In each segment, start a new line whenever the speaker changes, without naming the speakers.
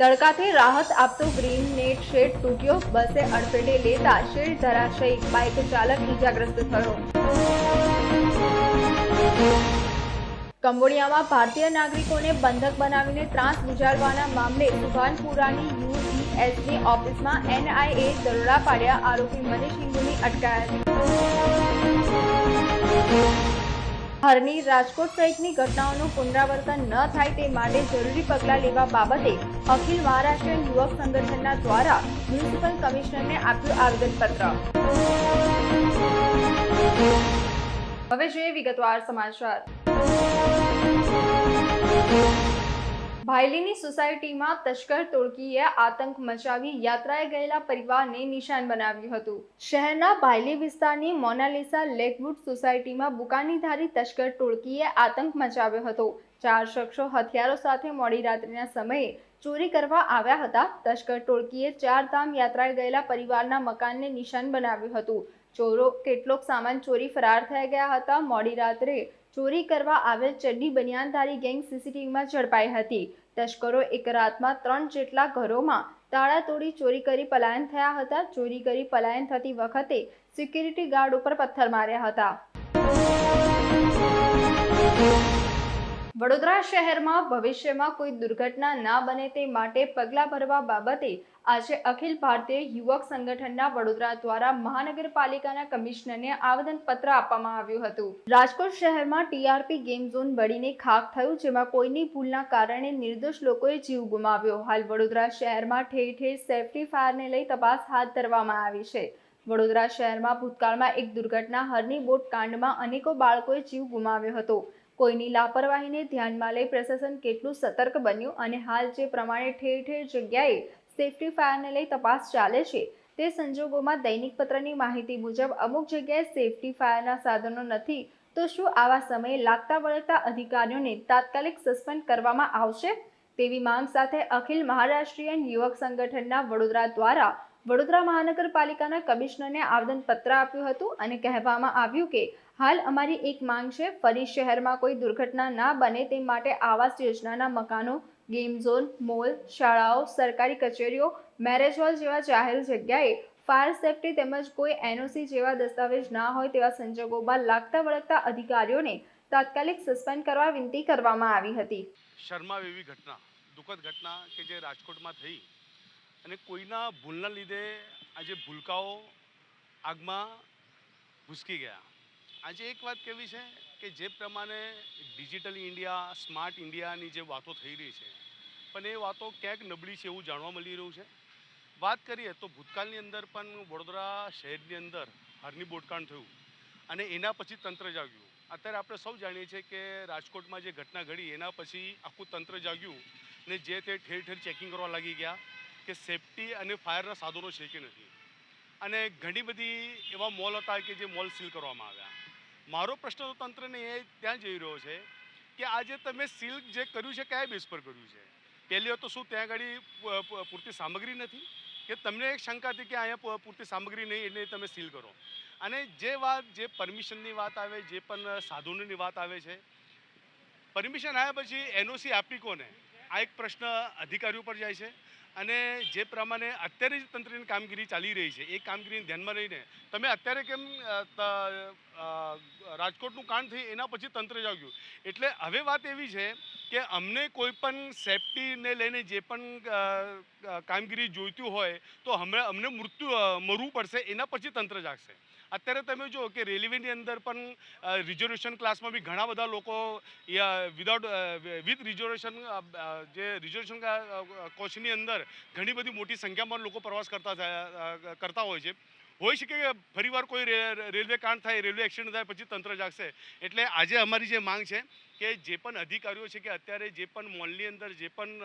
તડકાથી રાહત આપતો green net shade તૂટ્યો. બસે અડફેટે લેતા શેડ ધરાશયી. બાઇક ચાલક ઈજાગ્રસ્ત થયો. કંબોડિયામાં ભારતીય નાગરિકોને બંધક બનાવીને ત્રાસ ગુજારવાના મામલે સુભાનપુરાની યુઈએસની ઓફિસમાં એનઆઈએ દરોડા પાડ્યા. આરોપી મનીષ હિંગુની અટકાયત. હરની રાજકોટ સહિતની ઘટનાઓનું પુનરાવર્તન ન થાય તે માટે જરૂરી પગલાં લેવા બાબતે અખિલ મહારાષ્ટ્ર યુવક સંગઠનના દ્વારા મ્યુનિસિપલ કમિશનરને આપ્યું આવેદનપત્ર. હવે જોઈએ વિગતવાર સમાચાર. ભાયલીની સોસાયટીમાં તસ્કર ટોળકીએ આતંક મચાવી યાત્રાએ ગયેલા પરિવારને નિશાન બનાવ્યું હતું. શહેરના ભાયલી વિસ્તારની મોનાલિસા લેકવુડ સોસાયટીમાં બુકાનીધારી તસ્કર ટોળકીએ આતંક મચાવ્યો હતો. ચાર શખ્સો હથિયારો સાથે મોડી રાત્રિના સમયે ચોરી કરવા આવ્યા હતા. તસ્કર ટોળકીએ ચાર ધામ યાત્રાએ ગયેલા પરિવારના મકાનને નિશાન બનાવ્યું હતું. ચોરો કેટલોક સામાન ચોરી ફરાર થઈ ગયા હતા. મોડી રાત્રે ચોરી કરવા આવેલ ચડ્ડી બનિયાનધારી ગેંગ સીસીટીવીમાં ઝડપાઈ હતી. તસ્કરો એક રાતમાં ત્રણ જેટલા ઘરોમાં તાળા તોડી ચોરી કરી પલાયન થયા હતા. ચોરી કરી પલાયન થતી વખતે સિક્યુરિટી ગાર્ડ ઉપર પથ્થર માર્યા હતા. વડોદરા શહેરમાં ભવિષ્યમાં કોઈ દુર્ઘટના ના બને તે માટે પગલાં ભરવા બાબતે આજે અખિલ ભારતીય યુવક સંગઠનના વડોદરા દ્વારા મહાનગરપાલિકાના કમિશનરને આવેદનપત્ર આપવામાં આવ્યું હતું. રાજકોટ શહેરમાં ટીઆરપી ગેમ ઝોન બળીને ખાખ થયું, જેમાં કોઈની ભૂલના કારણે નિર્દોષ લોકોએ જીવ ગુમાવ્યો. હાલ વડોદરા શહેરમાં ઠેર ઠેર સેફટી ફાયરને લઈ તપાસ હાથ ધરવામાં આવી છે. વડોદરા શહેરમાં ભૂતકાળમાં એક દુર્ઘટના, હરની બોટ કાંડમાં અનેકો બાળકોએ જીવ ગુમાવ્યો હતો. કોઈની લાપરવાહીને ધ્યાનમાં લઈ પ્રશાસન કેટલું સતર્ક બન્યું અને હાલ જે પ્રમાણે ઠેર ઠેર જગ્યાએ સેફટી ફાયરને લઈ તપાસ ચાલે છે. તે સંજોગોમાં દૈનિક પત્રની માહિતી મુજબ અમુક જગ્યાએ સેફટી ફાયરના સાધનો નથી. તો શું આવા સમયે લાગતા વળગતા અધિકારીઓને તાત્કાલિક સસ્પેન્ડ કરવામાં આવશે? તેવી માંગ સાથે અખિલ મહારાષ્ટ્રીયન યુવક સંગઠનના વડોદરા દ્વારા વડોદરા મહાનગરપાલિકાના કમિશનરને આવેદનપત્ર આપ્યું હતું અને કહેવામાં આવ્યું કે, હાલ અમારી એક માંગ છે, ફરી શહેરમાં કોઈ દુર્ઘટના ના બને તે માટે આવાસ યોજનાના મકાનો ગેમ ઝોન, મોલ, શાળાઓ, સરકારી કચેરીઓ, મેરેજ હોલ જેવા જાહેર જગ્યાએ ફાયર સેફટી તેમજ કોઈ એનઓસી જેવા દસ્તાવેજ ના હોય તેવા સંજોગોમાં લાગતા વળગતા અધિકારીઓને તાત્કાલિક સસ્પેન્ડ કરવા વિનંતી કરવામાં આવી હતી.
શર્મા એવી ઘટના, દુઃખદ ઘટના કે જે રાજકોટમાં થઈ અને કોઈના ભૂલના લીધે આજે ભૂલકાઓ આગમાં ઘૂસકી ગયા. આજે એક વાત કેવી છે? કે જે પ્રમાણે ડિજિટલ ઇન્ડિયા, સ્માર્ટ ઇન્ડિયાની જે વાતો થઈ રહી છે, પણ એ વાતો ક્યાંક નબળી છે એવું જાણવા મળી રહ્યું છે? વાત કરીએ તો ભૂતકાળની અંદર પણ વડોદરા શહેરની અંદર હારની બોટકાંડ થયું અને એના પછી તંત્ર જાગ્યું. અત્યારે આપણે સૌ જાણીએ છીએ કે રાજકોટમાં જે ઘટના ઘડી, એના પછી આખું તંત્ર જાગ્યું ને જે તે ઠેર ઠેર ચેકિંગ કરવા લાગી ગયા કે સેફટી અને ફાયરના સાધનો છે કે નથી અને ઘણી બધી એવા મોલ હતા કે જે મોલ સીલ કરવામાં આવ્યા. મારો પ્રશ્ન તો તંત્રને એ ત્યાં જઈ રહ્યો છે કે આજે તમે સિલ્ક જે કર્યું છે કયા બેઝ પર કર્યું છે? પહેલી તો શું ત્યાં આગળ પૂરતી સામગ્રી નથી? કે તમને એક શંકા હતી કે અહીંયા પૂરતી સામગ્રી નહીં એટલે તમે સીલ કરો? અને જે વાત, જે પરમિશનની વાત આવે, જે પણ સાધનોની વાત આવે છે, પરમિશન આવ્યા પછી એનઓસી આપી કોને? આ એક પ્રશ્ન અધિકારીઓ પર જાય છે અને જે પ્રમાણે અત્યારે જે તંત્રની કામગીરી ચાલી રહી છે, એ કામગીરીને ધ્યાનમાં લઈને તમે અત્યારે કેમ રાજકોટનું કાંડ થઈ એના પછી તંત્ર જાગ્યું? એટલે હવે વાત એવી છે કે અમને કોઈ પણ સેફટીને લઈને જે પણ કામગીરી જોઈતી હોય તો હમણાં અમને મૃત્યુ મરવું પડશે, એના પછી તંત્ર જાગશે. અત્યારે તમે જુઓ કે રેલવેની અંદર પણ રિઝર્વેશન ક્લાસમાં બી ઘણા બધા લોકો વિધાઉટ વિથ રિઝર્વેશન જે રિઝર્વેશન કોચની અંદર ઘણી બધી મોટી સંખ્યામાં લોકો પ્રવાસ કરતા કરતા હોય છે. હોઈ શકે કે ફરીવાર કોઈ રેલવે કાંડ થાય રેલવે એક્સિડન્ટ થાય પછી તંત્ર જાગશે. એટલે આજે અમારી જે માંગ છે કે જે પણ અધિકારીઓ છે કે અત્યારે જે પણ મોલની અંદર જે પણ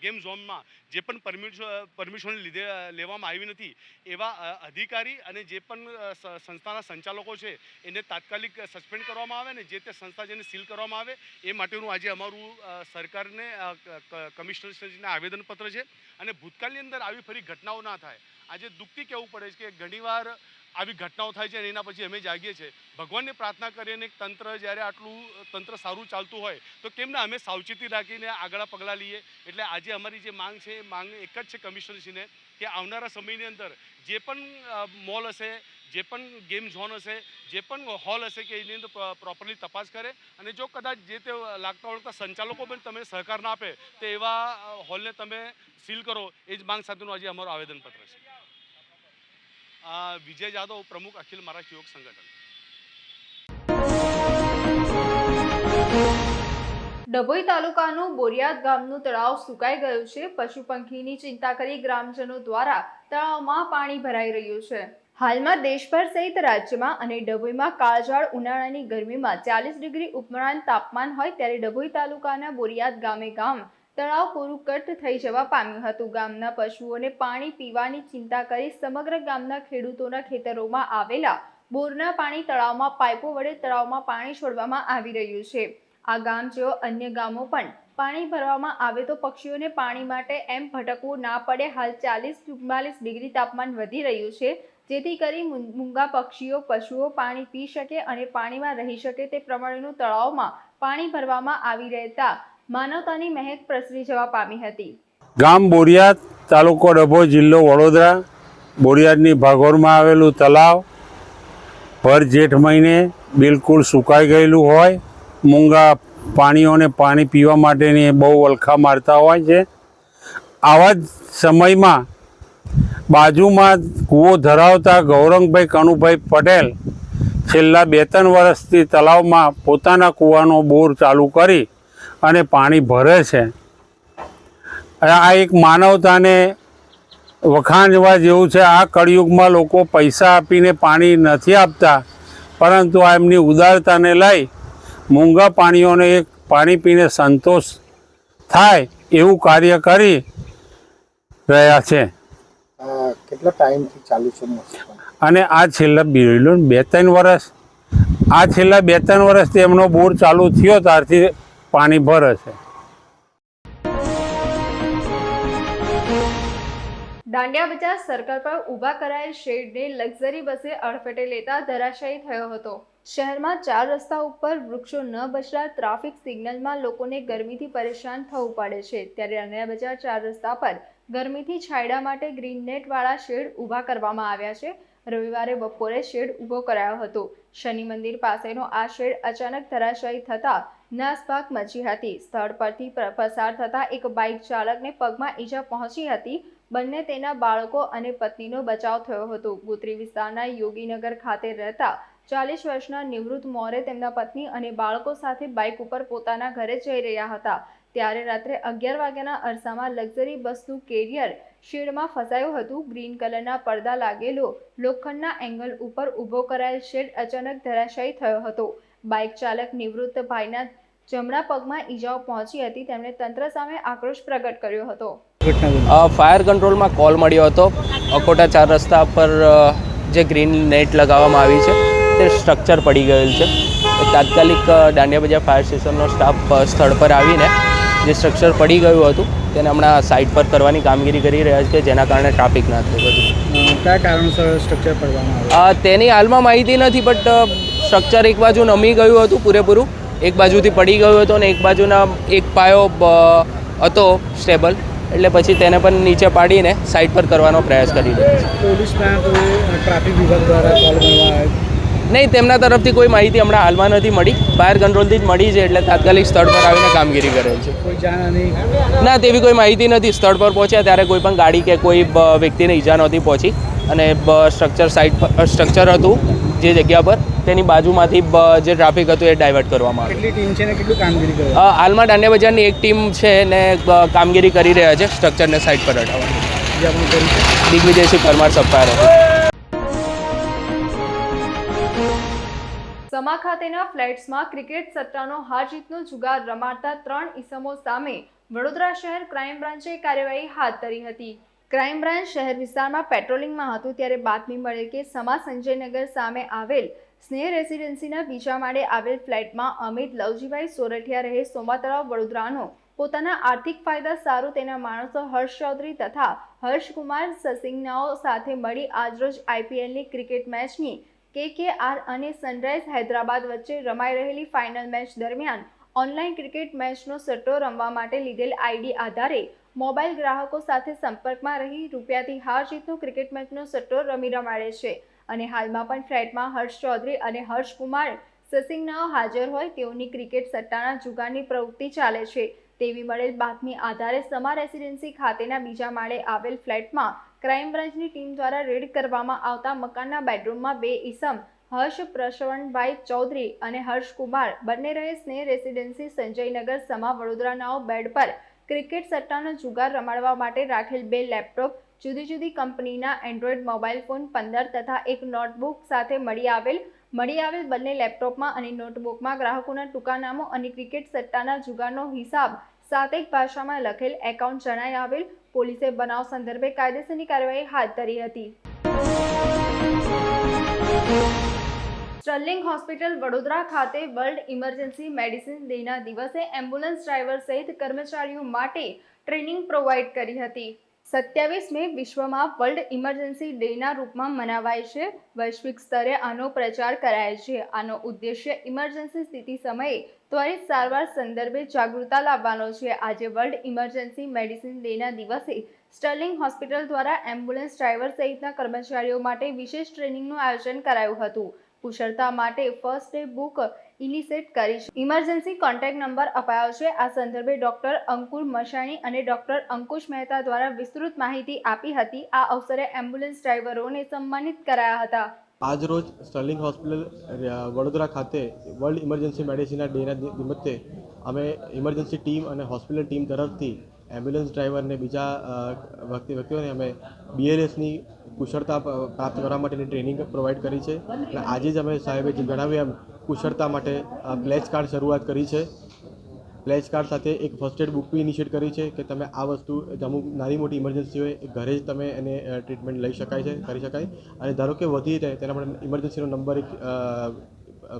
ગેમ ઝોનમાં જે પણ પરમિશન લીધે લેવામાં આવી નથી એવા અધિકારી અને જે પણ સંસ્થાના સંચાલકો છે એને તાત્કાલિક સસ્પેન્ડ કરવામાં આવે ને જે તે સંસ્થા જેને સીલ કરવામાં આવે એ માટેનું આજે અમારું સરકારને અ, ક- ક- કમિશનરશ્રીને આવેદનપત્ર છે અને ભૂતકાળની અંદર આવી ફરી ઘટનાઓ ના થાય. આજે દુઃખથી કહેવું પડે છે કે ઘણીવાર આવી ઘટનાઓ થાય છે અને એના પછી અમે જાગીએ છીએ. ભગવાનને પ્રાર્થના કરીને એક તંત્ર જ્યારે આટલું, તંત્ર સારું ચાલતું હોય, તો કેમ ના અમે સાવચેતી રાખીને આગળ પગલાં લઈએ? એટલે આજે અમારી જે માંગ છે, એ માંગ એક જ છે કમિશનરશ્રીને, કે આવનારા સમયની અંદર જે પણ મોલ હશે, જે પણ ગેમ ઝોન હશે, જે પણ હોલ હશે કે એની અંદર પ્રોપરલી તપાસ કરે અને જો કદાચ જે તે લાગતા વળગતા સંચાલકો પણ તમે સહકાર ના આપે, તો એવા હોલને તમે સીલ કરો, એ જ માંગ સાથેનું આજે અમારું આવેદનપત્ર છે. વિજય જાદવ પ્રમુખ અખિલ મહારાષ્ટ્ર યુવક સંગઠન.
ડભોઈ તાલુકાનું બોરિયાદ ગામનું તળાવ સુકાઈ ગયું છે. પશુ પંખીની ચિંતા કરી ગ્રામજનો દ્વારા તળાવમાં પાણી ભરાઈ રહ્યું છે. હાલમાં દેશભર સહિત રાજ્યમાં અને ડભોઈમાં કાળઝાળ ઉનાળાની ગરમીમાં ચાલીસ ડિગ્રી ઉપરાંત તાપમાન હોય ત્યારે ડભોઈ તાલુકાના બોરિયાદ ગામે ગામ તળાવ પૂરું કટ થઈ જવા પામ્યું હતું. ગામના પશુઓને પાણી પીવાની ચિંતા કરી સમગ્ર ગામના ખેડૂતોના ખેતરોમાં આવેલા બોરના પાણી તળાવમાં પાઇપો વડે તળાવમાં પાણી છોડવામાં આવી રહ્યું છે. આ ગામ જેવો અન્ય ગામો પણ પાણી ભરવામાં આવે તો પક્ષીઓને પાણી માટે એમ ભટકવું ના પડે. હાલ ચાલીસ ચુમ્માલીસ ડિગ્રી તાપમાન વધી રહ્યું છે. જેથી કરી મૂંગા પક્ષીઓ, પશુઓ પાણી પી શકે અને પાણીમાં રહી શકે તે પ્રમાણેનું તળાવમાં પાણી ભરવામાં આવી રહેતા માનવતાની મહેક પ્રસરી જવા પામી હતી.
ગામ બોરિયાદ તાલુકો ડભો જિલ્લો વડોદરા. બોરિયાદની ભાગોળમાં આવેલું તલાવ ભર જેઠ મહિને બિલકુલ સુકાઈ ગયેલું હોય. મૂંગા પાણીઓને પાણી પીવા માટેની બહુ વલખા મારતા હોય છે. આવા જ સમયમાં બાજુમાં કૂવો ધરાવતા ગૌરંગભાઈ કનુભાઈ પટેલ છેલ્લા બે ત્રણ વર્ષથી તલાવમાં પોતાના કૂવાનો બોર ચાલુ કરી અને પાણી ભરે છે. આ એક માનવતાને વખાણવા જેવું છે. આ કળિયુગમાં લોકો પૈસા આપીને પાણી નથી આપતા પરંતુ આ એમની ઉદારતાને લઈ મૂંગા પાણીઓને એક પાણી પીને સંતોષ થાય એવું કાર્ય કરી રહ્યા છે.
કેટલા ટાઈમથી ચાલુ છે
અને આ છેલ્લા બિરલો બે ત્રણ વર્ષ આ છેલ્લા બે ત્રણ વર્ષથી એમનો બોર ચાલુ થયો ત્યારથી પાણી ભરે છે.
દાંડિયા બજાર સર્કલ પર ઊભા કરાયેલ શેડને લક્ઝરી બસે અડફેટે લેતા ધરાશાયી થયો હતો. શહેરમાં ચાર રસ્તા ઉપર વૃક્ષો ન બચતા ટ્રાફિક સિગ્નલમાં લોકોને ગરમીથી પરેશાન થવું પડે છે. ત્યારે દાંડિયા બજાર ચાર રસ્તા પર ગરમીથી છાયડા માટે ગ્રીન નેટવાળા શેડ ઊભા કરવામાં આવ્યા છે. રવિવારે બપોરે શેડ ઊભો કરાયો હતો. શનિ મંદિર પાસેનો આ શેડ અચાનક ધરાશાયી થતા નાસભાગ મચી હતી. સ્થળ પરથી પસાર થતા એક બાઇક ચાલકને પગમાં ઈજા પહોંચી હતી. બંને તેના બાળકો અને પત્નીનો બચાવ થયો હતો. ગોત્રી વિસ્તારના યોગીનગર ખાતે રહેતા ચાલીસ વર્ષના નિવૃત્ત મોરે તેમના પત્ની અને બાળકો સાથે બાઇક ઉપર પોતાના ઘરે જઈ રહ્યા હતા. ત્યારે રાત્રે અગિયાર વાગ્યાના અરસામાં લક્ઝરી બસનું કેરિયર શેડમાં ફસાયું હતું. ગ્રીન કલરના પડદા લાગેલો લોખંડના એંગલ ઉપર ઊભો કરાયેલ શેડ અચાનક ધરાશાયી થયો હતો. બાઇક ચાલક નિવૃત્ત ભાઈના જમણા પગમાં ઈજાઓ પહોંચી હતી. તેમણે તંત્ર સામે આક્રોશ પ્રગટ કર્યો હતો.
ફાયર કંટ્રોલમાં કોલ મળ્યો હતો. અકોટા ચાર રસ્તા પર જે ગ્રીન નેટ લગાવવામાં આવી છે તે સ્ટ્રક્ચર પડી ગયેલ છે. તાત્કાલિક દાંડિયા બજાર ફાયર સ્ટેશનનો સ્ટાફ સ્થળ પર આવીને જે સ્ટ્રક્ચર પડી ગયું હતું તેને હમણાં સાઇટ પર કરવાની કામગીરી કરી રહ્યા છે જેના કારણે ટ્રાફિક ના થયું.
અ, કયા કારણોસર સ્ટ્રક્ચર પડવામાં આવ્યું
તેની હાલમાં માહિતી નથી બટ સ્ટ્રક્ચર એક બાજુ નમી ગયું હતું પૂરેપૂરું. એક બાજુથી પડી ગયું હતું અને એક બાજુના એક પાયો હતો સ્ટેબલ એટલે પછી તેને પણ નીચે પાડીને સાઈડ પર કરવાનો પ્રયાસ કરી
દીધો પોલીસ ટ્રાફિક વિભાગ દ્વારા
નહીં તેમના તરફથી કોઈ માહિતી હમણાં હાલમાં નથી મળી. ફાયર કંટ્રોલથી જ મળી છે એટલે તાત્કાલિક સ્થળ પર આવીને કામગીરી કરેલ છે. ના તેવી કોઈ માહિતી નથી. સ્થળ પર પહોંચ્યા ત્યારે કોઈ પણ ગાડી કે કોઈ વ્યક્તિને ઈજા નહોતી પહોંચી અને સ્ટ્રક્ચર સાઇટ પર સ્ટ્રક્ચર હતું જે જગ્યા પર તેની બાજુમાંથી જે ટ્રાફિક હતું એ ડાયવર્ટ કરવામાં આવ્યું.
ટીમ છે ને કેટલું કામગીરી કરે?
હાલમાં દાંડિયા બજારની એક ટીમ છે ને કામગીરી કરી રહ્યા છે સ્ટ્રક્ચરને સાઇડ પર હટાવવાની. દિગ્વિજયસિંહ પરમાર સફાયર
સમા ખાતેના ફ્લેટ્સમાં ક્રિકેટ સટ્ટાનો હારજીતનો જુગાર રમાડતા ત્રણ ઇસમો સામે વડોદરા શહેર ક્રાઇમ બ્રાન્ચે કાર્યવાહી હાથ ધરી હતી. ક્રાઇમ બ્રાન્ચ શહેર વિસ્તારમાં પેટ્રોલિંગમાં હતું ત્યારે બાતમી મળે કે સમા સંજયનગર સામે આવેલ સ્નેહ રેસિડેન્સીના બીજા માળે આવેલ ફ્લેટમાં અમિત લવજીભાઈ સોરઠિયા રહે સોમાતળાવ વડોદરાનો. પોતાના આર્થિક ફાયદા સારું તેના માણસો હર્ષ ચૌધરી તથા હર્ષકુમાર સસિંગનાઓ સાથે મળી આજરોજ આઈપીએલની ક્રિકેટ મેચની કેકેઆર અને સનરાઇઝ હૈદરાબાદ વચ્ચે રમાઈ રહેલી ફાઇનલ મેચ દરમિયાન ઓનલાઈન ક્રિકેટ મેચનો સટ્ટો રમવા માટે લીધેલ આઈડી આધારે મોબાઈલ ગ્રાહકો સાથે સંપર્કમાં રહી રૂપિયાથી હાર જીતનો ક્રિકેટ મેચનો સટ્ટો રમી રમાડે છે. અને હાલમાં પણ ફ્લેટમાં હર્ષ ચૌધરી અને હર્ષકુમાર સસિંગનાઓ હાજર હોય તેઓની ક્રિકેટ સટ્ટાના જુગારની પ્રવૃત્તિ ચાલે છે. તેવી મળેલ બાતમી આધારે સમા રેસિડેન્સી ખાતેના બીજા માળે આવેલ ફ્લેટમાં ક્રાઇમ બ્રાન્ચની ટીમ દ્વારા રેડ કરવામાં આવતા મકાનના બેડરૂમમાં બે ઈસમ, હર્ષ પ્રશવનભાઈ ચૌધરી અને હર્ષકુમાર બંને રહે સ્નેહ રેસિડેન્સી સંજયનગર સમા વડોદરાનાઓ બેડ પર. ક્રિકેટ સટ્ટાનો જુગાર રમાડવા માટે રાખેલ બે લેપટોપ જુદી જુદી કંપનીના એન્ડ્રોઈડ મોબાઈલ ફોન પંદર તથા એક નોટબુક સાથે મળી આવેલ. મળી આવેલ બંને લેપટોપમાં અને નોટબુકમાં ગ્રાહકોના ટૂંકાનામો અને ક્રિકેટ સટ્ટાના જુગારનો હિસાબ સાતેક ભાષામાં લખેલ એકાઉન્ટ જણાઈ આવેલ પોલીસે બનાવ સંદર્ભે કાયદેસરની કાર્યવાહી હાથ ધરી હતી. સ્ટર્લિંગ હોસ્પિટલ વડોદરા ખાતે વર્લ્ડ ઇમરજન્સી મેડિસિન ડેના દિવસે એમ્બ્યુલન્સ ડ્રાઈવર સહિત કર્મચારીઓ માટે ટ્રેનિંગ પ્રોવાઈડ કરી હતી. સત્યાવીસ મે વિશ્વમાં વર્લ્ડ ઇમરજન્સી ડેના રૂપમાં મનાવાય છે. વૈશ્વિક સ્તરે આનો પ્રચાર કરાય છે. આનો ઉદ્દેશ્ય ઇમરજન્સી સ્થિતિ સમયે ત્વરિત સારવાર સંદર્ભે જાગૃતતા લાવવાનો છે. આજે વર્લ્ડ ઇમરજન્સી મેડિસિન ડેના દિવસે સ્ટર્લિંગ હોસ્પિટલ દ્વારા એમ્બ્યુલન્સ ડ્રાઈવર સહિતના કર્મચારીઓ માટે વિશેષ ટ્રેનિંગનું આયોજન કરાયું હતું. કુશળતા માટે ફર્સ્ટ એડ બુક ઇનિશિએટ કરી છે. ઇમરજન્સી કોન્ટેક્ટ નંબર અપાયો છે. આ સંદર્ભે ડોક્ટર અંકુર મશાણી અને ડોક્ટર અંકુશ મહેતા દ્વારા વિસ્તૃત માહિતી આપી હતી. આ અવસરે એમ્બ્યુલન્સ ડ્રાઈવરોને સન્માનિત કરાયા હતા.
આજરોજ સ્ટર્લિંગ હોસ્પિટલ વડોદરા ખાતે વર્લ્ડ ઇમરજન્સી મેડિસિનના ડેના નિમિત્તે અમે ઇમરજન્સી ટીમ અને હોસ્પિટલ ટીમ તરફથી એમ્બ્યુલન્સ ડ્રાઈવરને બીજા વ્યક્તિ, વ્યક્તિઓને અમે બીએલએસની કુશળતા પ્રાપ્ત કરવા માટેની ટ્રેનિંગ પ્રોવાઈડ કરી છે. અને આજે જ અમે સાહેબે જણાવ્યું એમ, કુશળતા માટે પ્લેચ કાર્ડ શરૂઆત કરી છે. પ્લેચ કાર્ડ સાથે એક ફર્સ્ટ એડ બુક બી ઇનિશિએટ કરી છે કે તમે આ વસ્તુ અમુક નાની મોટી ઇમરજન્સી હોય એ ઘરે જ તમે એને ટ્રીટમેન્ટ લઈ શકાય છે કરી શકાય અને ધારો કે વધી જાય તેના માટે ઇમરજન્સીનો નંબર એક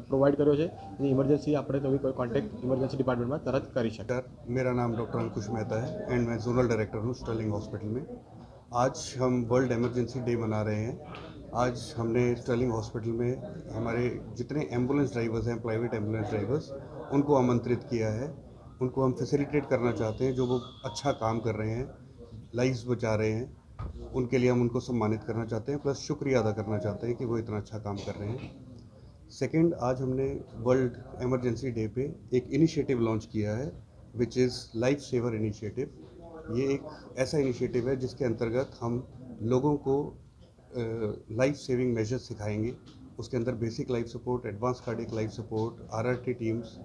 પ્રોવાઈડ કર્યો છે એની ઇમરજન્સી આપણે તો કોઈ કોન્ટેક્ટ ઇમરજન્સી ડિપાર્ટમેન્ટમાં તરત કરી શકાય
सर मेरा नाम डॉक्टर अंकुश मेहता है एंड मैं जोनल डायरेक्टर हूँ स्टर्लिंग हॉस्पिटल में आज हम वर्ल्ड इमरजेंसी डे मना रहे हैं आज हमने स्टर्लिंग हॉस्पिटल में हमारे जितने एम्बुलेंस ड्राइवर्स हैं प्राइवेट एम्बुलेंस ड्राइवर्स उनको आमंत्रित किया है उनको हम फैसिलिटेट करना चाहते हैं, जो वो अच्छा काम कर रहे हैं लाइफ्स बचा रहे हैं, उनके लिए हम उनको सम्मानित करना चाहते हैं प्लस शुक्रिया अदा करना चाहते हैं कि वो इतना अच्छा काम कर रहे हैं। सेकंड आज हमने वर्ल्ड एमरजेंसी डे पे एक इनिशिएटिव लॉन्च किया है which is life saver initiative ये एक ऐसा इनिशिएटिव है जिसके अंतर्गत हम लोगों को लाइफ सेविंग मेजर्स सिखाएँगे। उसके अंदर basic life support advance cardiac life support RRT teams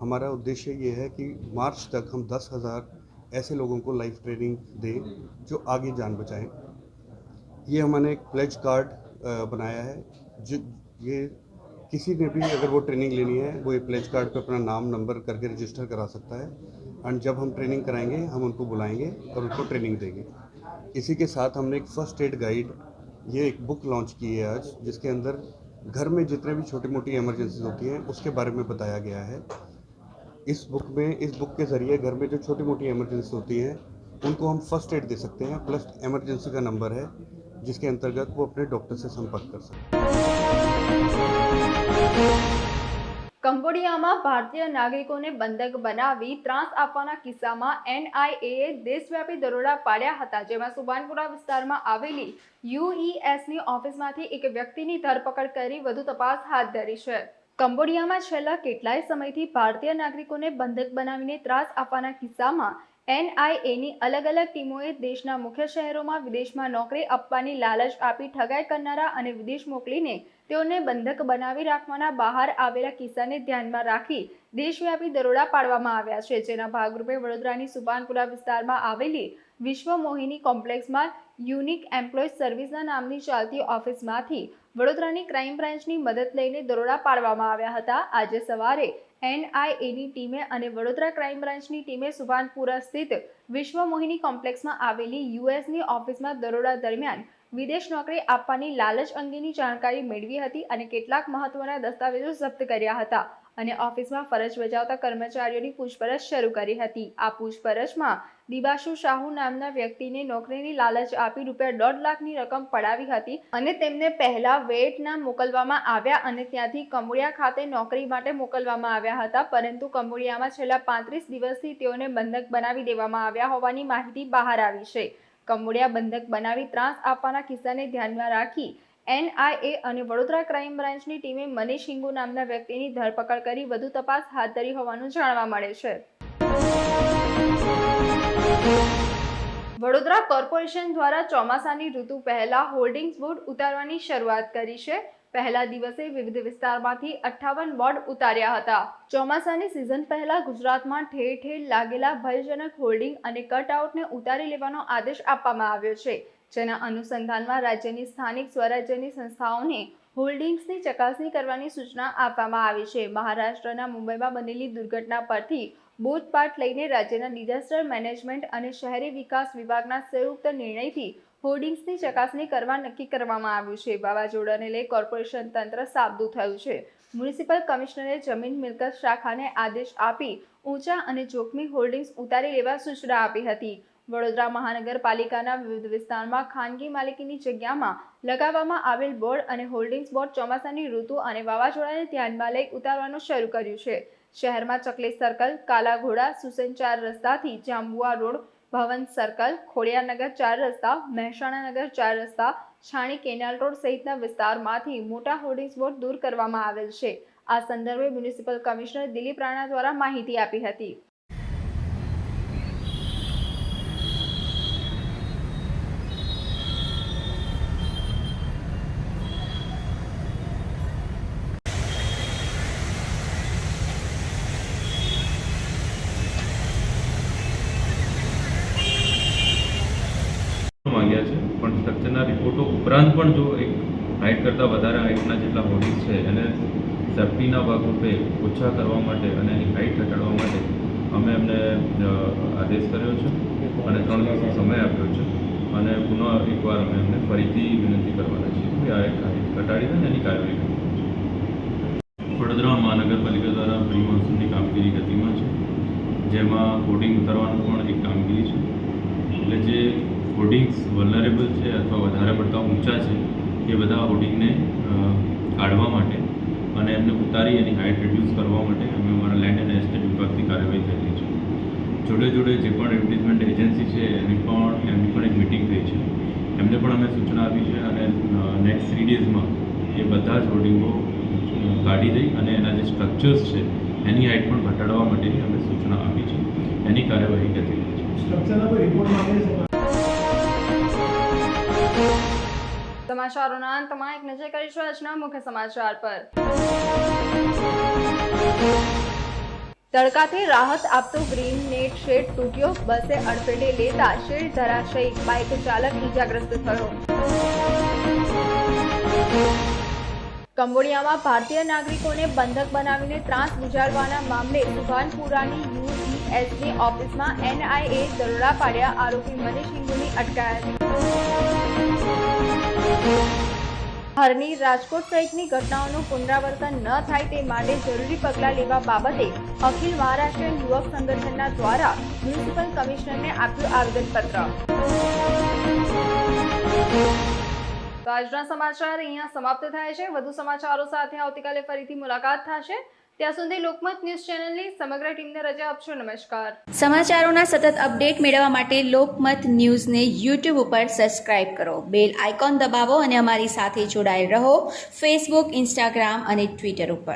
हमारा उद्देश्य ये है कि मार्च तक हम दस हज़ार ऐसे लोगों को लाइफ ट्रेनिंग दें जो आगे जान बचाएँ। ये हमने एक प्लेज कार्ड बनाया है। जो, ये किसी ने भी अगर वो ट्रेनिंग लेनी है, वो ये प्लेज कार्ड पे अपना नाम नंबर करके रजिस्टर करा सकता है। एंड जब हम ट्रेनिंग कराएँगे, हम उनको बुलाएँगे और उनको ट्रेनिंग देंगे। इसी के साथ हमने एक फ़र्स्ट एड गाइड ये एक बुक लॉन्च की है आज, जिसके अंदर घर में जितने भी छोटी मोटी इमरजेंसीज होती हैं, उसके बारे में बताया गया है। इस बुक में इस बुक के ज़रिए घर में जो छोटी मोटी इमरजेंसी होती हैं उनको हम फर्स्ट एड दे सकते हैं प्लस इमरजेंसी का नंबर है जिसके अंतर्गत वो अपने डॉक्टर से संपर्क कर सकते हैं
કંબોડિયામાં ભારતીય નાગરિકોને બંધક બનાવી ત્રાસ આપવાના કિસ્સામાં એનઆઈએએ દેશવ્યાપી દરોડા પાડ્યા હતા જેમાં સુભાનપુરા વિસ્તારમાં આવેલી યુઈએસની ઓફિસમાંથી એક વ્યક્તિની ધરપકડ કરી વધુ તપાસ હાથ ધરી છે કંબોડિયામાં છેલ્લા કેટલાય સમયથી ભારતીય નાગરિકોને બંધક બનાવીને ત્રાસ આપવાના કિસ્સામાં એનઆઈએની અલગ અલગ ટીમોએ દેશના મુખ્ય શહેરોમાં વિદેશમાં નોકરી આપવાની લાલચ આપી ઠગાઈ કરનારા અને વિદેશ મોકલીને તેઓને બંધક બનાવી રાખવાના બહાર આવેલા કિસ્સાને ધ્યાનમાં રાખી દેશવ્યાપી દરોડા પાડવામાં આવ્યા છે. જેના ભાગરૂપે વડોદરાની સુભાનપુરા વિસ્તારમાં આવેલી વિશ્વ મોહિની કોમ્પ્લેક્સમાં યુનિક એમ્પ્લોય સર્વિસના નામની ચાલતી ઓફિસમાંથી વડોદરાની ક્રાઇમ બ્રાન્ચની મદદ લઈને દરોડા પાડવામાં આવ્યા હતા. આજે સવારે એનઆઈએની ટીમે અને વડોદરા ક્રાઇમ બ્રાન્ચની ટીમે સુભાનપુરા સ્થિત વિશ્વ મોહિની કોમ્પ્લેક્સમાં આવેલી યુએસની ઓફિસમાં દરોડા દરમિયાન વિદેશ નોકરી આપવાની લાલચ અંગેની જાણકારી મેળવી હતી અને કેટલાક મહત્વના દસ્તાવેજો જપ્ત કર્યા હતા અને ઓફિસમાં ફરજ બજાવતા કર્મચારીઓની પૂછપરછ શરૂ કરી હતી. આ પૂછપરછમાં દિબાશુ શાહુ નામના વ્યક્તિને નોકરીની લાલચ આપી રૂપિયા દોઢ લાખની રકમ પડાવી હતી અને તેમને પહેલા વેટના મોકલવામાં આવ્યા અને ત્યાંથી કમોડિયા ખાતે નોકરી માટે મોકલવામાં આવ્યા હતા. પરંતુ કમોડિયામાં છેલ્લા પાંત્રીસ દિવસથી તેઓને બંધક બનાવી દેવામાં આવ્યા હોવાની માહિતી બહાર આવી છે. કમોડિયા બંધક બનાવી ત્રાસ આપવાના કિસ્સાને ધ્યાનમાં રાખી એનઆઈએ અને વડોદરા ક્રાઇમ બ્રાન્ચની ટીમે મનીષ હિંગુ નામના વ્યક્તિની ધરપકડ કરી વધુ તપાસ હાથ ધરી હોવાનું જાણવા મળે છે. વડોદરા કોર્પોરેશન દ્વારા ચોમાસાની ઋતુ પહેલા હોલ્ડિંગ્સ બોર્ડ ઉતારવાની શરૂઆત કરી છે. પહેલા દિવસે વિવિધ વિસ્તારમાંથી અઠ્ઠાવન બોર્ડ ઉતાર્યા હતા. ચોમાસાની સિઝન પહેલા ગુજરાતમાં ઠેર ઠેર લાગેલા ભયજનક હોલ્ડિંગ અને કટઆઉટને ઉતારી લેવાનો આદેશ આપવામાં આવ્યો છે. જેના અનુસંધાનમાં રાજ્યની સ્થાનિક સ્વરાજ્યની સંસ્થાઓને હોલ્ડિંગ્સની ચકાસણી કરવાની સૂચના આપવામાં આવી છે. મહારાષ્ટ્રના મુંબઈમાં બનેલી દુર્ઘટના પરથી બોધપાઠ લઈને રાજ્યના ડિઝાસ્ટર મેનેજમેન્ટ અને શહેરી વિકાસ વિભાગના સંયુક્ત નિર્ણયથી હોર્ડિંગ્સની ચકાસણી કરવા નક્કી કરવામાં આવ્યું છે. વાવાઝોડાને લઈ કોર્પોરેશન તંત્ર સાબદું થયું છે. મ્યુનિસિપલ કમિશનરે જમીન મિલકત શાખાને આદેશ આપી ઊંચા અને જોખમી હોર્ડિંગ્સ ઉતારી લેવા સૂચના આપી હતી. વડોદરા મહાનગરપાલિકાના વિવિધ વિસ્તારમાં ખાનગી માલિકીની જગ્યામાં લગાવવામાં આવેલ બોર્ડ અને હોલ્ડિંગ્સ બોર્ડ ચોમાસાની ઋતુ અને વાવાઝોડાને ધ્યાનમાં લઈ ઉતારવાનું શરૂ કર્યું છે. શહેરમાં ચકલી સર્કલ, કાલાઘોડા સુસેન ચાર રસ્તાથી જાંબુઆ રોડ, ભવન સર્કલ, ખોડિયારનગર ચાર રસ્તા, મહેસાણાનગર ચાર રસ્તા, છાણી કેનાલ રોડ સહિતના વિસ્તારમાંથી મોટા હોર્ડિંગ્સ બોર્ડ દૂર કરવામાં આવેલ છે. આ સંદર્ભે મ્યુનિસિપલ કમિશનર દિલીપ રાણા દ્વારા માહિતી આપી હતી
માંગ્યા છે પણ સ્ટ્રક્ચરના રિપોર્ટો ઉપરાંત પણ જો એક હાઇટ કરતાં વધારે હાઇટના જેટલા હોર્ડિંગ્સ છે એને સેફ્ટીના ભાગરૂપે ઓછા કરવા માટે અને એની હાઇટ ઘટાડવા માટે અમે એમને આદેશ કર્યો છે અને ત્રણ દિવસનો સમય આપ્યો છે અને પુનઃ એકવાર અમે એમને ફરીથી વિનંતી કરવાના છીએ કે આ એક હાઇટ ઘટાડીને એની કાર્યવાહી કરવી વડોદરા મહાનગરપાલિકા દ્વારા પ્રી મોન્સૂનની કામગીરી ગતિમાં છે, જેમાં હોર્ડિંગ ઉતારવાનું પણ એક કામગીરી છે. એટલે જે હોર્ડિંગ્સ વલનરેબલ છે અથવા વધારે પડતા ઊંચા છે, એ બધા હોર્ડિંગને કાઢવા માટે અને એમને ઉતારી એની હાઇટ રિડ્યુસ કરવા માટે અમે અમારા લેન્ડ એન્ડ એસ્ટેટ વિભાગથી કાર્યવાહી થયેલી છે. જોડે જોડે જે પણ એડવર્ટિઝમેન્ટ એજન્સી છે, એની પણ, એમની પણ એક મિટિંગ થઈ છે. એમને પણ અમે સૂચના આપી છે અને નેક્સ્ટ થ્રી ડેઝમાં એ બધા જ હોર્ડિંગો કાઢી દઈ અને એના જે સ્ટ્રક્ચર્સ છે, એની હાઇટ પણ ઘટાડવા માટેની અમે સૂચના આપી છે. એની કાર્યવાહી કરી છે.
સમાચારોના અંતમાં એક નજર કરીશું આજના મુખ્ય સમાચાર પર. તડકાથી રાહત આપતો ગ્રીન નેટ શેડ તૂટ્યો, બસે અડફેટે લેતા શેડ ધરાશયી. બાઇક ચાલક ઈજાગ્રસ્ત થયો. કંબોડિયામાં ભારતીય નાગરિકોને બંધક બનાવીને ત્રાસ ગુજારવાના મામલે સુભાનપુરાની યુઈએસની ઓફિસમાં એનઆઈએ દરોડા પાડ્યા આરોપી મનીષ હિંગુની અટકાયત. હારની રાજકોટ સહિતની ઘટનાઓનું પુનરાવર્તન ન થાય તે માટે જરૂરી પગલાં લેવા બાબતે અખિલ મહારાષ્ટ્ર યુવક સંગઠનના દ્વારા મ્યુનિસિપલ કમિશનરને આપ્યું આવેદનપત્ર. આજના સમાચાર અહીંયા સમાપ્ત થાય છે. વધુ સમાચારો સાથે આવતીકાલે ફરીથી મુલાકાત થશે. ત્યાં સુધી લોકમત ન્યૂઝ ચેનલની સમગ્ર ટીમને રજા આપશો. નમસ્કાર.
સમાચારોના સતત અપડેટ મેળવવા માટે લોકમત ન્યૂઝને યુટ્યુબ ઉપર સબસ્ક્રાઇબ કરો. બેલ આઇકોન દબાવો અને અમારી સાથે જોડાયેલ રહો. ફેસબુક, ઇન્સ્ટાગ્રામ અને ટ્વિટર ઉપર.